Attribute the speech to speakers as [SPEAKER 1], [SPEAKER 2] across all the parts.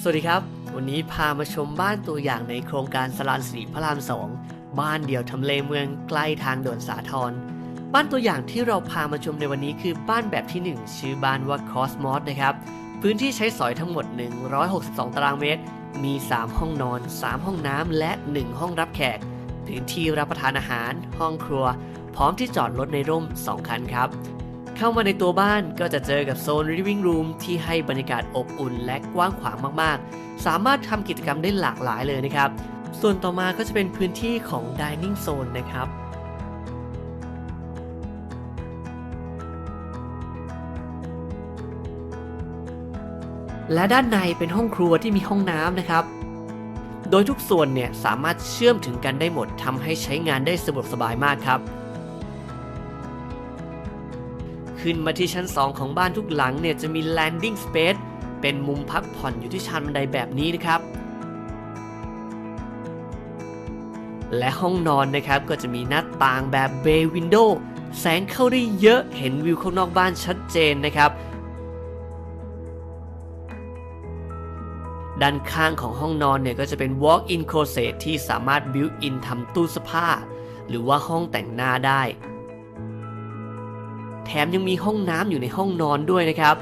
[SPEAKER 1] สวัสดีครับ วันนี้พามาชมบ้านตัวอย่างในโครงการสลานสีพระรามสองบ้านเดี่ยวทำเลเมืองใกล้ทางด่วนสาทรบ้านตัวอย่างที่เราพามาชมในวันนี้คือบ้านแบบที่ 1 ชื่อบ้านว่า Cosmos นะครับ พื้นที่ใช้สอยทั้งหมด 162 ตารางเมตร มี 3 ห้องนอน 3 ห้องน้ำและ 1 ห้องรับแขก พื้นที่รับประทานอาหาร ห้องครัว พร้อมที่จอดรถในร่ม 2 คันครับ เข้ามาในตัวบ้านก็จะเจอกับโซน living room ที่ให้บรรยากาศอบอุ่นและกว้างขวางมากๆ สามารถทำกิจกรรมได้หลากหลายเลยนะครับ ส่วนต่อมาก็จะเป็นพื้นที่ของ dining zone นะครับและด้านในเป็นห้องครัวที่มีห้องน้ำนะครับ โดยทุกส่วนเนี่ยสามารถเชื่อมถึงกันได้หมดทำให้ใช้งานได้สะดวกสบายมากครับ ขึ้นมาที่ชั้น 2 ของบ้านทุกหลังเนี่ยจะมี landing space เป็นมุมพักผ่อนอยู่ที่ชานบันไดแบบนี้นะครับ และห้องนอนนะครับก็จะมีหน้าต่างแบบเบย์วินโดว์แสงเข้าได้เยอะเห็นวิวข้างนอกบ้านชัดเจนนะครับ ด้านข้างของห้องนอนเนี่ยก็จะเป็น walk-in closet ที่สามารถ built-in ทำตู้เสื้อผ้า หรือว่าห้องแต่งหน้าได้ แถมยังมีห้องน้ำอยู่ในห้องนอนด้วยนะครับ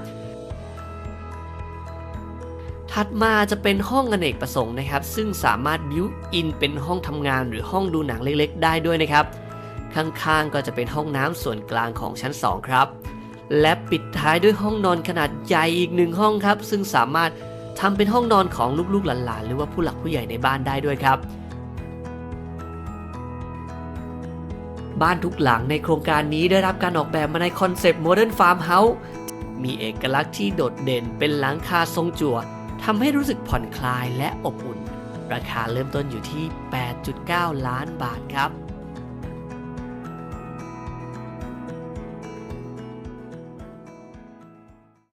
[SPEAKER 1] ถัดมาจะเป็นห้องอเนกประสงค์นะครับ ซึ่งสามารถ built in เป็นห้องทำงานหรือห้องดูหนังเล็กๆ ได้ด้วยนะครับ ข้างๆก็จะเป็นห้องน้ำส่วนกลางของชั้น 2 ครับ และปิดท้ายด้วยห้องนอนขนาดใหญ่อีกหนึ่งห้องครับ ซึ่งสามารถทำเป็นห้องนอนของลูกๆหลานๆหรือว่าผู้หลักผู้ใหญ่ในบ้านได้ด้วยครับ บ้านทุกหลังในโครงการนี้ได้รับการออกแบบมาในคอนเซปต์โมเดิร์นฟาร์มเฮาส์มีเอกลักษณ์ที่โดดเด่นเป็นหลังคาทรงจั่วทำให้รู้สึกผ่อนคลายและอบอุ่น ราคาเริ่มต้นอยู่ที่ 8.9 ล้านบาทครับ